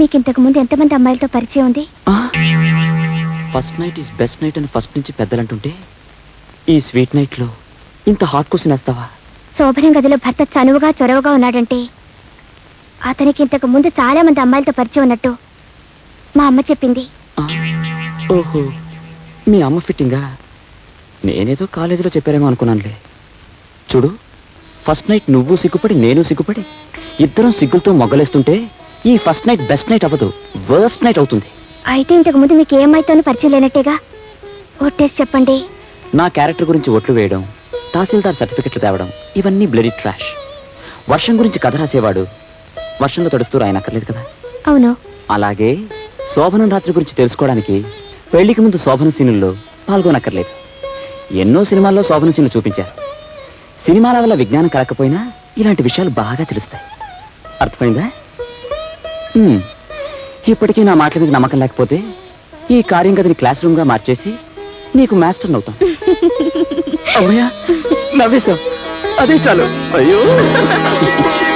మీకు ఇంతకు ముందు ఎంతమంది అమ్మాయిలతో పరిచయం ఉంది? First night is best night అని ఫస్ట్ నుంచి పెద్దలంటుంటే ఈ స్వీట్ నైట్లో ఇంత హాట్ క్వశ్చన్ వేస్తావా? శోభనం గదిలో భర్త చనువుగా చొరవగా ఉన్నాడంటే అతనికి ఇంతకు ముందు చాలా మంది అమ్మాయిలతో పరిచయం ఉన్నట్టు మా అమ్మ చెప్పింది. ఓహో మీ అమ్మ ఫిట్టింగా నేనేదో కాలేజీలో చెప్పారేమో అనుకున్నానులే. చూడు ఫస్ట్ నైట్ నువ్వు సిగ్గుపడి నేను సిగ్గుపడి ఇద్దరం సిగ్గులతో మొగ్గలేస్తుంటే ఈ ఫస్ట్ నైట్ బెస్ట్ నైట్ అవ్వదు. వర్స్ట్ నైట్ అవుతుంది. అయితే ఇంతకు ముందు మీకు ఏ అమ్మాయితోనూ పరిచయం లేనట్టేగా? ఒట్టేసి చెప్పండి. నా క్యారెక్టర్ గురించి ఓట్లు వేయడం తహసీల్దార్ సర్టిఫికెట్లు తేవడం ఇవన్నీ బ్లడీ ట్రాష్. వర్షం గురించి కథ రాసేవాడు. వర్షంలో తడుస్తూ రాయనక్కర్లేదు కదా? అవును. అలాగే శోభనం రాత్రి గురించి తెలుసుకోవడానికి పెళ్ళికి ముందు శోభన సీనుల్లో పాల్గొనక్కర్లేదు. ఎన్నో సినిమాల్లో శోభన సీన్లు చూపించారు. సినిమాల వల్ల విజ్ఞానం కలకపోయినా ఇలాంటి విషయాలు బాగా తెలుస్తాయి. అర్థమైందా. ఇప్పటికీ నా మాటల మీద నమ్మకం లేకపోతే ఈ కార్యం గదిని క్లాస్ రూమ్గా మార్చేసి నీకు మాస్టర్ అవుతాం. అమ్మయ్యా నవ్వేశావు. అదే చాలు. అయ్యో.